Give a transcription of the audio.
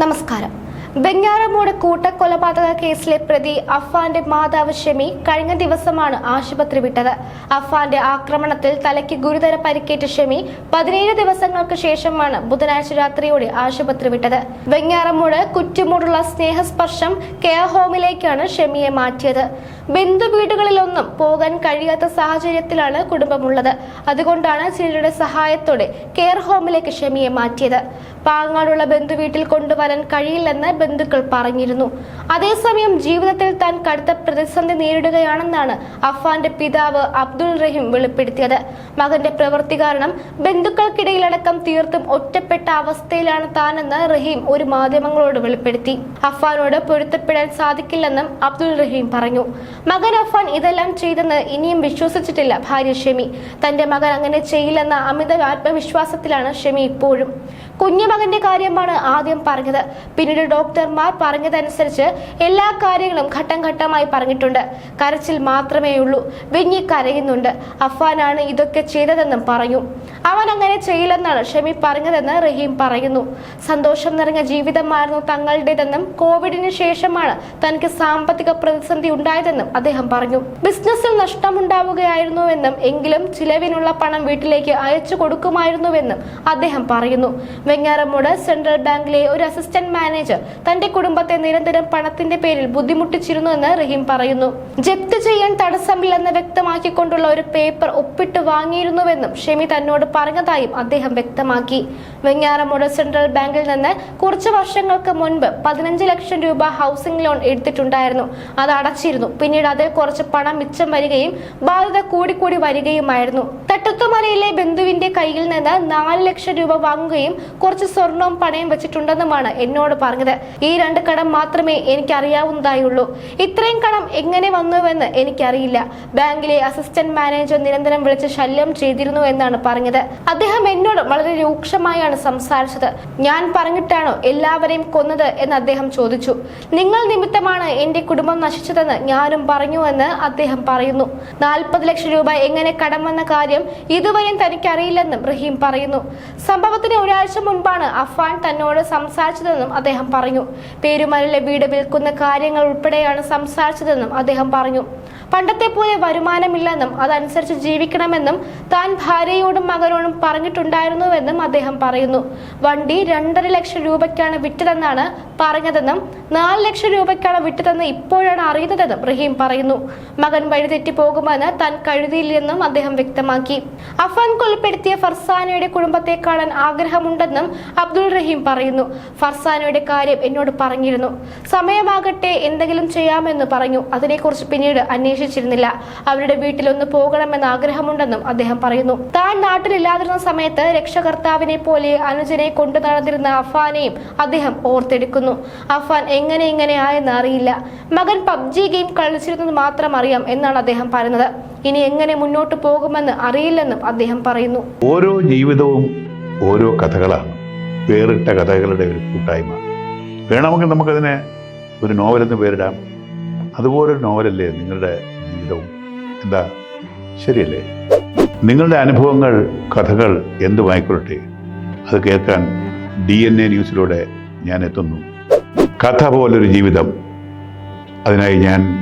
നമസ്കാരം. ബെങ്ങാറമൂട് കൂട്ടക്കൊലപാതക കേസിലെ പ്രതി അഫാന്റെ മാതാവ് ഷെമി കഴിഞ്ഞ ദിവസമാണ് ആശുപത്രി വിട്ടത്. അഫാന്റെ ആക്രമണത്തിൽ തലയ്ക്ക് ഗുരുതര പരിക്കേറ്റ ഷെമി പതിനേഴ് ദിവസങ്ങൾക്ക് ശേഷമാണ് ബുധനാഴ്ച രാത്രിയോടെ ആശുപത്രി വിട്ടത്. വെങ്ങാറമൂട് കുറ്റുമൂടുള്ള സ്നേഹസ്പർശം കെയർ ഹോമിലേക്കാണ് ഷെമിയെ മാറ്റിയത്. ബന്ധു വീടുകളിലൊന്നും പോകാൻ കഴിയാത്ത സാഹചര്യത്തിലാണ് കുടുംബമുള്ളത്. അതുകൊണ്ടാണ് ചിലരുടെ സഹായത്തോടെ കെയർ ഹോമിലേക്ക് ഷമിയെ മാറ്റിയത്. പാങ്ങാടുള്ള ബന്ധുവീട്ടിൽ കൊണ്ടുവരാൻ കഴിയില്ലെന്ന് ബന്ധുക്കൾ പറഞ്ഞിരുന്നു. അതേസമയം ജീവിതത്തിൽ താൻ കടുത്ത പ്രതിസന്ധി നേരിടുകയാണെന്നാണ് അഫാന്റെ പിതാവ് അബ്ദുൾ റഹീം വെളിപ്പെടുത്തിയത്. മകന്റെ പ്രവൃത്തി കാരണം ബന്ധുക്കൾക്കിടയിലടക്കം തീർത്തും ഒറ്റപ്പെട്ട അവസ്ഥയിലാണ് താനെന്ന് റഹീം ഒരു മാധ്യമങ്ങളോട് വെളിപ്പെടുത്തി. അഫാനോട് പൊരുത്തപ്പെടാൻ സാധിക്കില്ലെന്നും അബ്ദുൾ റഹീം പറഞ്ഞു. മകൻ അഫാൻ ഇതെല്ലാം ചെയ്തെന്ന് ഇനിയും വിശ്വസിച്ചിട്ടില്ല ഭാര്യ ഷെമി. തന്റെ മകൻ അങ്ങനെ ചെയ്യില്ലെന്ന അമിത ആത്മവിശ്വാസത്തിലാണ് ഷെമി ഇപ്പോഴും. കുഞ്ഞുമകന്റെ കാര്യമാണ് ആദ്യം പറഞ്ഞത്. പിന്നീട് ഡോക്ടർമാർ പറഞ്ഞതനുസരിച്ച് എല്ലാ കാര്യങ്ങളും ഘട്ടം ഘട്ടമായി പറഞ്ഞിട്ടുണ്ട്. കരച്ചിൽ മാത്രമേ ഉള്ളൂ വിങ്ങി കരയുന്നുണ്ട്. അഫാനാണ് ഇതൊക്കെ ചെയ്തതെന്നും പറഞ്ഞു അവൻ അങ്ങനെ ചെയ്യില്ലെന്നാണ് ഷെമി പറഞ്ഞതെന്ന് റഹീം പറയുന്നു. സന്തോഷം നിറഞ്ഞ ജീവിതമായിരുന്നു തങ്ങളുടേതെന്നും കോവിഡിന് ശേഷമാണ് തനിക്ക് സാമ്പത്തിക പ്രതിസന്ധി ഉണ്ടായതെന്നും അദ്ദേഹം പറഞ്ഞു. ബിസിനസ്സിൽ നഷ്ടമുണ്ടാവുകയായിരുന്നുവെന്നും എങ്കിലും ചിലവിനുള്ള പണം വീട്ടിലേക്ക് അയച്ചു കൊടുക്കുമായിരുന്നുവെന്നും അദ്ദേഹം പറയുന്നു. വെങ്ങാറമൂട് സെൻട്രൽ ബാങ്കിലെ ഒരു അസിസ്റ്റന്റ് മാനേജർ തന്റെ കുടുംബത്തെ നിരന്തരം പണത്തിന്റെ പേരിൽ ബുദ്ധിമുട്ടിച്ചിരുന്നുവെന്ന് റഹീം പറയുന്നു. ജപ്തി ചെയ്യാൻ തടസ്സമില്ലെന്ന് വ്യക്തമാക്കിക്കൊണ്ടുള്ള ഒരു പേപ്പർ ഒപ്പിട്ട് വാങ്ങിയിരുന്നുവെന്നും ഷെമി തന്നോട് പറഞ്ഞതായും അദ്ദേഹം വ്യക്തമാക്കി. വെങ്ങാറമൂട് സെൻട്രൽ ബാങ്കിൽ നിന്ന് കുറച്ച് വർഷങ്ങൾക്ക് മുൻപ് പതിനഞ്ച് ലക്ഷം രൂപ ഹൗസിംഗ് ലോൺ എടുത്തിട്ടുണ്ടായിരുന്നു. അത് അടച്ചിരുന്നു. പിന്നീട് അതിൽ കുറച്ച് പണം മിച്ചം വരികയും ബാധ്യത കൂടിക്കൂടി വരികയുമായിരുന്നു. തട്ടത്തുമലയിലെ ബന്ധുവിന്റെ കയ്യിൽ നിന്ന് നാല് ലക്ഷം രൂപ വാങ്ങുകയും കുറച്ച് സ്വർണവും പണയും വെച്ചിട്ടുണ്ടെന്നുമാണ് എന്നോട് പറഞ്ഞത്. ഈ രണ്ട് കടം മാത്രമേ എനിക്ക് അറിയാവുന്നതായുള്ളൂ ഇത്രയും കടം എങ്ങനെ വന്നുവെന്ന് എനിക്കറിയില്ല. ബാങ്കിലെ അസിസ്റ്റന്റ് മാനേജർ നിരന്തരം വിളിച്ച് ശല്യം ചെയ്തിരുന്നു എന്നാണ് പറഞ്ഞത്. അദ്ദേഹം എന്നോട് വളരെ രൂക്ഷമായാണ് സംസാരിച്ചത്. ഞാൻ പറഞ്ഞിട്ടാണോ എല്ലാവരെയും കൊന്നത് എന്ന് അദ്ദേഹം ചോദിച്ചു. നിങ്ങൾ നിമിത്തമാണ് എന്റെ കുടുംബം നശിച്ചതെന്ന് ഞാനും പറഞ്ഞുവെന്ന് അദ്ദേഹം പറയുന്നു. നാൽപ്പത് ലക്ഷം രൂപ എങ്ങനെ കടം വന്ന കാര്യം ഇതുവരെയും തനിക്കറിയില്ലെന്നും റഹീം പറയുന്നു. സംഭവത്തിന് ഒരാഴ്ച മുൻപാണ് അഫാൻ തന്നോട് സംസാരിച്ചതെന്നും അദ്ദേഹം പറഞ്ഞു. പേരുമലിലെ വീട് വിൽക്കുന്ന കാര്യങ്ങൾ ഉൾപ്പെടെയാണ് സംസാരിച്ചതെന്നും അദ്ദേഹം പറഞ്ഞു. പണ്ടത്തെ പോലെ വരുമാനമില്ലെന്നും അതനുസരിച്ച് ജീവിക്കണമെന്നും താൻ ഭാര്യയോടും മകനോടും പറഞ്ഞിട്ടുണ്ടായിരുന്നുവെന്നും അദ്ദേഹം പറയുന്നു. വണ്ടി രണ്ടര ലക്ഷം രൂപയ്ക്കാണ് വിറ്റതെന്നാണ് പറഞ്ഞതെന്നും നാല് ലക്ഷം രൂപയ്ക്കാണ് വിറ്റതെന്ന് ഇപ്പോഴാണ് അറിയുന്നതെന്നും റഹീം പറയുന്നു. മകൻ വഴിതെറ്റി പോകുമെന്ന് താൻ കഴുതിയില്ലെന്നും അദ്ദേഹം വ്യക്തമാക്കി. അഫാൻ കൊലപ്പെടുത്തിയ ഫർസാനയുടെ കുടുംബത്തെ കാണാൻ ആഗ്രഹമുണ്ടെന്നും അബ്ദുൾ റഹീം പറയുന്നു. ഫർസാനയുടെ കാര്യം എന്നോട് പറഞ്ഞിരുന്നു. സമയമാകട്ടെ എന്തെങ്കിലും ചെയ്യാമെന്ന് പറഞ്ഞു. അതിനെക്കുറിച്ച് പിന്നീട് അന്വേഷിച്ചിരുന്നില്ല. അവരുടെ വീട്ടിലൊന്ന് പോകണമെന്ന് ആഗ്രഹമുണ്ടെന്നും അദ്ദേഹം പറയുന്നു. താൻ നാട്ടിലില്ലാതിരുന്ന സമയത്ത് രക്ഷകർത്താവിനെ പോലെ അനുജനെ കൊണ്ടു നടന്നിരുന്ന അഫാനെയും അദ്ദേഹം ഓർത്തെടുക്കുന്നു. അഫാൻ എങ്ങനെ ഇങ്ങനെ ആയെന്ന് അറിയില്ല. മകൻ പബ്ജി ഗെയിം കളിച്ചിരുന്നത് മാത്രം അറിയാം എന്നാണ് അദ്ദേഹം പറയുന്നത്. ഇനി എങ്ങനെ മുന്നോട്ട് പോകുമെന്ന് അറിയില്ലെന്നും അദ്ദേഹം പറയുന്നു. ഓരോ ജീവിതവും ഓരോ കഥകളാണ്. വേറിട്ട കഥകളുടെ ഒരു കൂട്ടായ്മ. വേണമെങ്കിൽ നമുക്കതിനെ ഒരു നോവലെന്ന് പേരിടാം. അതുപോലൊരു നോവലല്ലേ നിങ്ങളുടെ ജീവിതവും? എന്താ? ശരിയല്ലേ? നിങ്ങളുടെ അനുഭവങ്ങൾ കഥകൾ എന്തുമായിക്കൊള്ളട്ടെ അത് കേൾക്കാൻ ഡി എൻ എ ന്യൂസിലൂടെ ഞാൻ എത്തുന്നു. കഥ പോലൊരു ജീവിതം. അതിനായി ഞാൻ